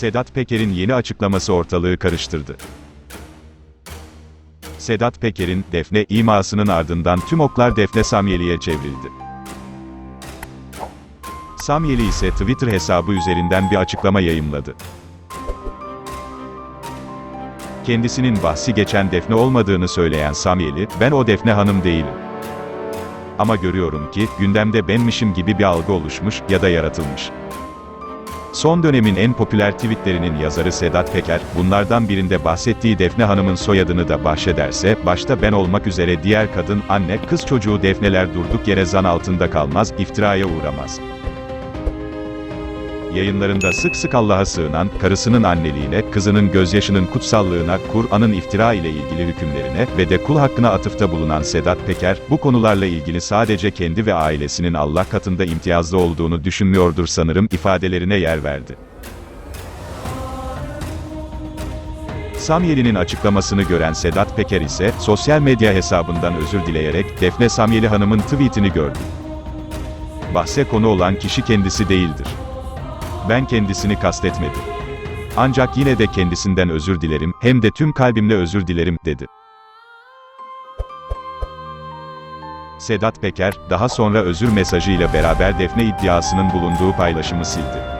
Sedat Peker'in yeni açıklaması ortalığı karıştırdı. Sedat Peker'in, Defne imasının ardından tüm oklar Defne Samyeli'ye çevrildi. Samyeli ise Twitter hesabı üzerinden bir açıklama yayımladı. Kendisinin bahsi geçen Defne olmadığını söyleyen Samyeli, ben o Defne hanım değilim. Ama görüyorum ki, gündemde benmişim gibi bir algı oluşmuş, ya da yaratılmış. Son dönemin en popüler tweetlerinin yazarı Sedat Peker, bunlardan birinde bahsettiği Defne Hanım'ın soyadını da bahşederse, başta ben olmak üzere diğer kadın, anne, kız çocuğu Defneler durduk yere zan altında kalmaz, iftiraya uğramaz. Yayınlarında sık sık Allah'a sığınan, karısının anneliğine, kızının gözyaşının kutsallığına, Kur'an'ın iftira ile ilgili hükümlerine ve de kul hakkına atıfta bulunan Sedat Peker, bu konularla ilgili sadece kendi ve ailesinin Allah katında imtiyazlı olduğunu düşünmüyordur sanırım ifadelerine yer verdi. Samyeli'nin açıklamasını gören Sedat Peker ise, sosyal medya hesabından özür dileyerek, Defne Samyeli Hanım'ın tweetini gördü. Bahse konu olan kişi kendisi değildir. Ben kendisini kastetmedim. Ancak yine de kendisinden özür dilerim, hem de tüm kalbimle özür dilerim, dedi. Sedat Peker, daha sonra özür mesajıyla beraber Defne iddiasının bulunduğu paylaşımı sildi.